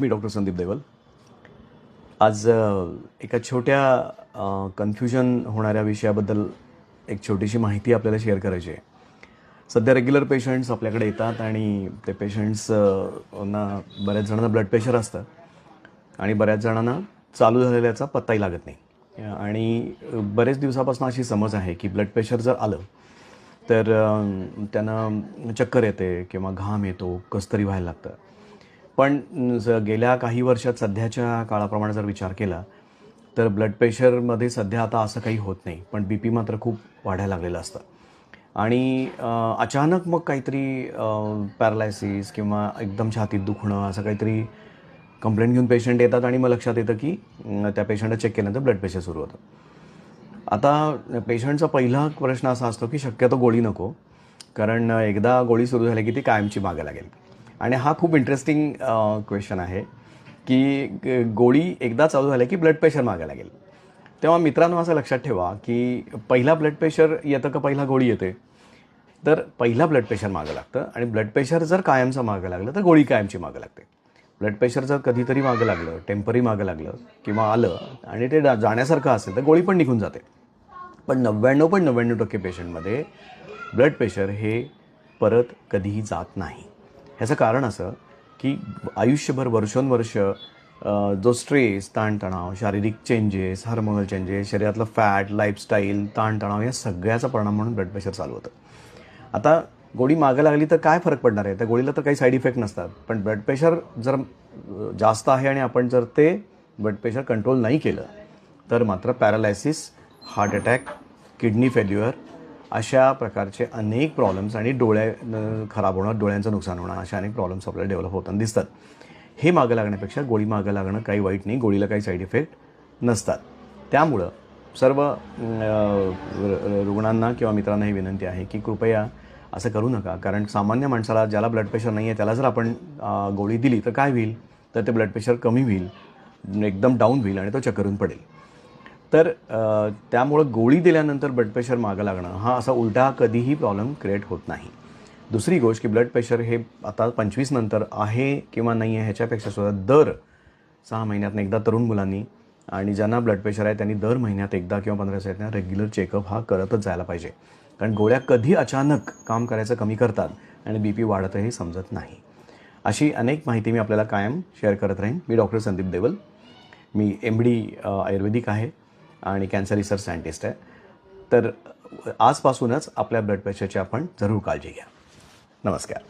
मी doctor Sandeep Deval. आज एका छोट्या कन्फ्युजन होणाऱ्या विषयाबद्दल एक छोटीशी माहिती आपल्याला शेअर करायची आहे. सध्या रेग्युलर पेशंट्स आपल्याकडे येतात आणि ते पेशंट्स ना बऱ्याच जणांना ब्लड प्रेशर असतं आणि बऱ्याच जणांना चालू झालेल्याचा पत्ताही लागत नाही. आणि बरेच दिवसापासून अशी समज आहे की ब्लड प्रेशर जर आलं तर त्यांना चक्कर येते किंवा घाम येतो कसतरी व्हायला लागतं. पण ज- गेल्या काही वर्षात सध्याच्या काळाप्रमाणे जर विचार केला तर ब्लड प्रेशरमध्ये सध्या आता असं काही होत नाही पण बी पी मात्र खूप वाढायला लागलेलं असतं. आणि अचानक मग काहीतरी पॅरालायसिस किंवा एकदम छातीत दुखणं असं काहीतरी कंप्लेंट घेऊन पेशंट येतात आणि मग लक्षात येतं की त्या पेशंटला चेक केल्यानंतर ब्लड प्रेशर सुरू होतं. आता पेशंटचा पहिला प्रश्न असा असतो की शक्यतो गोळी नको कारण एकदा गोळी सुरू झाली की ती कायमची मागे लागेल. आणि हा खूप इंटरेस्टिंग क्वेश्चन आहे की ग- गोळी एकदा चालू झाली की ब्लड प्रेशर मागे लागेल. तेव्हा मित्रांनो असं लक्षात ठेवा की पहिला ब्लड प्रेशर येतं का पहिला गोळी येते? तर पहिला ब्लड प्रेशर मागं लागतं आणि ब्लड प्रेशर जर कायमचं मागं लागलं तर गोळी कायमची मागं लागते. ब्लड प्रेशर जर कधीतरी मागं लागलं टेम्परी मागं लागलं किंवा आलं आणि ते जा- जाण्यासारखं असेल तर गोळी पण निघून जाते. पण नव्याण्णव पण नव्याण्णव टक्के पेशंटमध्ये ब्लड प्रेशर हे परत कधीही जात नाही. ह्याचं कारण असं की आयुष्यभर वर्षोनवर्ष जो स्ट्रेस ताणतणाव शारीरिक चेंजेस हार्मोनल चेंजेस शरीरातलं फॅट लाईफस्टाईल ताणतणाव या सगळ्याचा परिणाम म्हणून ब्लड प्रेशर चालू होतं. आता गोळी मागं लागली तर काय फरक पडणार आहे? त्या गोळीला तर काही साईड इफेक्ट नसतात. पण ब्लड प्रेशर जर जास्त आहे आणि आपण जर ते ब्लड प्रेशर कंट्रोल नाही केलं तर मात्र paralysis heart attack kidney failure अशा प्रकारचे अनेक प्रॉब्लेम्स आणि डोळ्या खराब होणं डोळ्यांचं नुकसान होणं अशा अनेक प्रॉब्लेम्स आपल्याला डेव्हलप होताना दिसतात. हे मागं लागण्यापेक्षा गोळी मागं लागणं काही वाईट नाही गोळीला काही साईड इफेक्ट नसतात. त्यामुळं सर्व र- रुग्णांना किंवा मित्रांना ही विनंती आहे की कृपया असं करू नका. कारण सामान्य माणसाला ज्याला ब्लड प्रेशर नाही आहे त्याला जर आपण गोळी दिली तर काय होईल? तर ते ब्लड प्रेशर कमी होईल एकदम डाऊन होईल आणि तो चक्करून पडेल. तर त्यामुळं गोळी दिल्यानंतर ब्लड प्रेशर मागं लागणं हा असा उलटा कधीही प्रॉब्लेम क्रिएट होत नाही. दुसरी गोष्ट की ब्लड प्रेशर हे आता पंचवीस नंतर आहे किंवा नाही आहे ह्याच्यापेक्षा सुद्धा दर सहा महिन्यातनं एकदा तरुण मुलांनी आणि ज्यांना ब्लड प्रेशर आहे त्यांनी दर महिन्यात एकदा किंवा पंधरा दिवसातनं रेग्युलर चेकअप हा करतच जायला पाहिजे. कारण गोळ्या कधी अचानक काम करायचं कमी करतात आणि बी पी वाढतही समजत नाही. अशी अनेक माहिती मी आपल्याला कायम शेअर करत राहीन. मी डॉक्टर संदीप देवल. मी एम डी आयुर्वेदिक आहे. आणि कॅन्सर रिसर्च सायंटिस्ट आहे. तर आजपासूनच आपल्या ब्लड प्रेशरची आपण जरूर काळजी घ्या. नमस्कार.